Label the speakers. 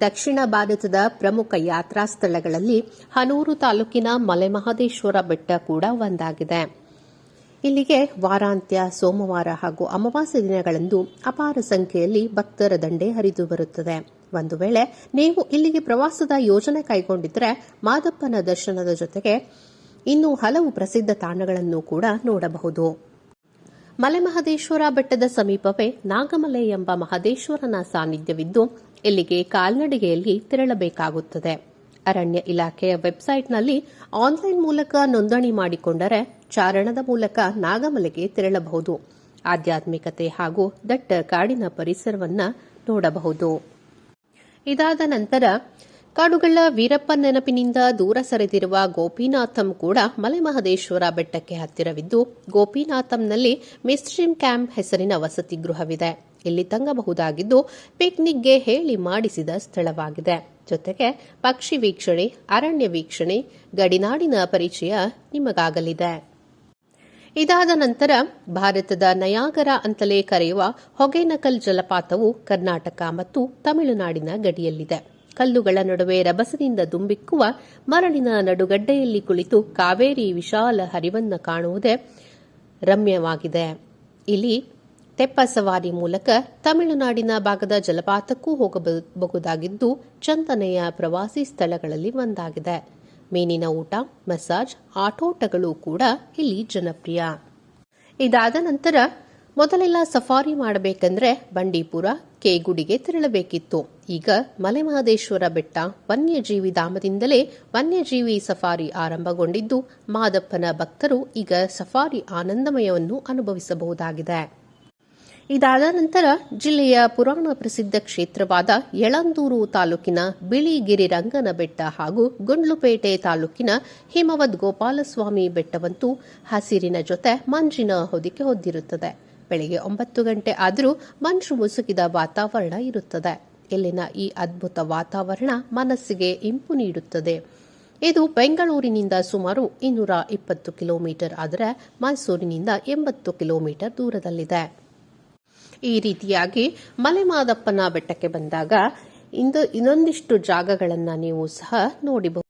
Speaker 1: ದಕ್ಷಿಣ ಭಾರತದ ಪ್ರಮುಖ ಯಾತ್ರಾ ಸ್ಥಳಗಳಲ್ಲಿ ಹನೂರು ತಾಲೂಕಿನ ಮಲೆಮಹದೇಶ್ವರ ಬೆಟ್ಟ ಕೂಡ ಒಂದಾಗಿದೆ. ಇಲ್ಲಿಗೆ ವಾರಾಂತ್ಯ, ಸೋಮವಾರ ಹಾಗೂ ಅಮಾವಾಸ್ಯ ದಿನಗಳಂದು ಅಪಾರ ಸಂಖ್ಯೆಯಲ್ಲಿ ಭಕ್ತರ ದಂಡೆ ಹರಿದು ಬರುತ್ತದೆ. ಒಂದು ವೇಳೆ ನೀವು ಇಲ್ಲಿಗೆ ಪ್ರವಾಸದ ಯೋಜನೆ ಕೈಗೊಂಡಿದ್ದರೆ ಮಾದಪ್ಪನ ದರ್ಶನದ ಜೊತೆಗೆ ಇನ್ನೂ ಹಲವು ಪ್ರಸಿದ್ಧ ತಾಣಗಳನ್ನು ಕೂಡ ನೋಡಬಹುದು. ಮಲೆಮಹದೇಶ್ವರ ಬೆಟ್ಟದ ಸಮೀಪವೇ ನಾಗಮಲೆ ಎಂಬ ಮಹದೇಶ್ವರನ ಸಾನ್ನಿಧ್ಯವಿದ್ದು ಇಲ್ಲಿಗೆ ಕಾಲ್ನಡಿಗೆಯಲ್ಲಿ ತೆರಳಬೇಕಾಗುತ್ತದೆ. ಅರಣ್ಯ ಇಲಾಖೆಯ ವೆಬ್ಸೈಟ್ನಲ್ಲಿ ಆನ್ಲೈನ್ ಮೂಲಕ ನೋಂದಣಿ ಮಾಡಿಕೊಂಡರೆ ಚಾರಣದ ಮೂಲಕ ನಾಗಮಲೆಗೆ ತೆರಳಬಹುದು. ಆಧ್ಯಾತ್ಮಿಕತೆ ಹಾಗೂ ದಟ್ಟ ಕಾಡಿನ ಪರಿಸರವನ್ನ ನೋಡಬಹುದು. ಇದಾದ ನಂತರ ಕಾಡುಗಳ ವೀರಪ್ಪ ನೆನಪಿನಿಂದ ದೂರ ಸರಿದಿರುವ ಗೋಪಿನಾಥಂ ಕೂಡ ಮಲೆಮಹದೇಶ್ವರ ಬೆಟ್ಟಕ್ಕೆ ಹತ್ತಿರವಿದ್ದು, ಗೋಪಿನಾಥಂನಲ್ಲಿ ಮಿಸ್ಟ್ರೀಮ್ ಕ್ಯಾಂಪ್ ಹೆಸರಿನ ವಸತಿ ಗೃಹವಿದೆ. ಇಲ್ಲಿ ತಂಗಬಹುದಾಗಿದ್ದು ಪಿಕ್ನಿಕ್ಗೆ ಹೇಳಿ ಮಾಡಿಸಿದ ಸ್ಥಳವಾಗಿದೆ. ಜೊತೆಗೆ ಪಕ್ಷಿ ವೀಕ್ಷಣೆ, ಅರಣ್ಯ ವೀಕ್ಷಣೆ, ಗಡಿನಾಡಿನ ಪರಿಚಯ ನಿಮಗಾಗಲಿದೆ. ಇದಾದ ನಂತರ ಭಾರತದ ನಯಾಗರ ಅಂತಲೇ ಕರೆಯುವ ಹೊಗೆನಕಲ್ ಜಲಪಾತವು ಕರ್ನಾಟಕ ಮತ್ತು ತಮಿಳುನಾಡಿನ ಗಡಿಯಲ್ಲಿದೆ. ಕಲ್ಲುಗಳ ನಡುವೆ ರಭಸದಿಂದ ದುಂಬಿಕ್ಕುವ ಮರಳಿನ ನಡುಗಡ್ಡೆಯಲ್ಲಿ ಕುಳಿತು ಕಾವೇರಿ ವಿಶಾಲ ಹರಿವನ್ನ ಕಾಣುವುದೇ ರಮ್ಯವಾಗಿದೆ. ಇಲ್ಲಿ ತೆಪ್ಪ ಸವಾರಿ ಮೂಲಕ ತಮಿಳುನಾಡಿನ ಭಾಗದ ಜಲಪಾತಕ್ಕೂ ಹೋಗಬಹುದಾಗಿದ್ದು, ಚಂದನೆಯ ಪ್ರವಾಸಿ ಸ್ಥಳಗಳಲ್ಲಿ ಒಂದಾಗಿದೆ. ಮೀನಿನ ಊಟ, ಮಸಾಜ್, ಆಟೋಟಗಳು ಕೂಡ ಇಲ್ಲಿ ಜನಪ್ರಿಯ. ಇದಾದ ನಂತರ ಮೊದಲೆಲ್ಲ ಸಫಾರಿ ಮಾಡಬೇಕೆಂದ್ರೆ ಬಂಡೀಪುರ, ಕೇಗುಡಿಗೆ ತೆರಳಬೇಕಿತ್ತು. ಈಗ ಮಲೆಮಹದೇಶ್ವರ ಬೆಟ್ಟ ವನ್ಯಜೀವಿ ಧಾಮದಿಂದಲೇ ವನ್ಯಜೀವಿ ಸಫಾರಿ ಆರಂಭಗೊಂಡಿದ್ದು, ಮಾದಪ್ಪನ ಭಕ್ತರು ಈಗ ಸಫಾರಿ ಆನಂದಮಯವನ್ನು ಅನುಭವಿಸಬಹುದಾಗಿದೆ. ಇದಾದ ನಂತರ ಜಿಲ್ಲೆಯ ಪುರಾಣ ಪ್ರಸಿದ್ಧ ಕ್ಷೇತ್ರವಾದ ಯಳಂದೂರು ತಾಲೂಕಿನ ಬಿಳಿಗಿರಿ ರಂಗನ ಬೆಟ್ಟ ಹಾಗೂ ಗುಂಡ್ಲುಪೇಟೆ ತಾಲೂಕಿನ ಹಿಮವದ್ ಗೋಪಾಲಸ್ವಾಮಿ ಬೆಟ್ಟವಂತೂ ಹಸಿರಿನ ಜೊತೆ ಮಂಜಿನ ಹೊದಿಕೆ ಹೊದ್ದಿರುತ್ತದೆ ಬೆಳಗ್ಗೆ ಒಂಬತ್ತು ಗಂಟೆ ಆದರೂ ಮಂಜು ಮುಸುಕಿದ ವಾತಾವರಣ ಇರುತ್ತದೆ. ಇಲ್ಲಿನ ಈ ಅದ್ಭುತ ವಾತಾವರಣ ಮನಸ್ಸಿಗೆ ಇಂಪು ನೀಡುತ್ತದೆ. ಇದು ಬೆಂಗಳೂರಿನಿಂದ ಸುಮಾರು ಇನ್ನೂರ ಇಪ್ಪತ್ತು ಕಿಲೋಮೀಟರ್ ಆದರೆ ಮೈಸೂರಿನಿಂದ ಎಂಬತ್ತು ಕಿಲೋಮೀಟರ್ ದೂರದಲ್ಲಿದೆ. ಈ ರೀತಿಯಾಗಿ ಮಲೆಮಾದಪ್ಪನ ಬೆಟ್ಟಕ್ಕೆ ಬಂದಾಗ ಇಂದು ಇನ್ನೊಂದಿಷ್ಟು ಜಾಗಗಳನ್ನು ನೀವು ಸಹ ನೋಡಬಹುದು.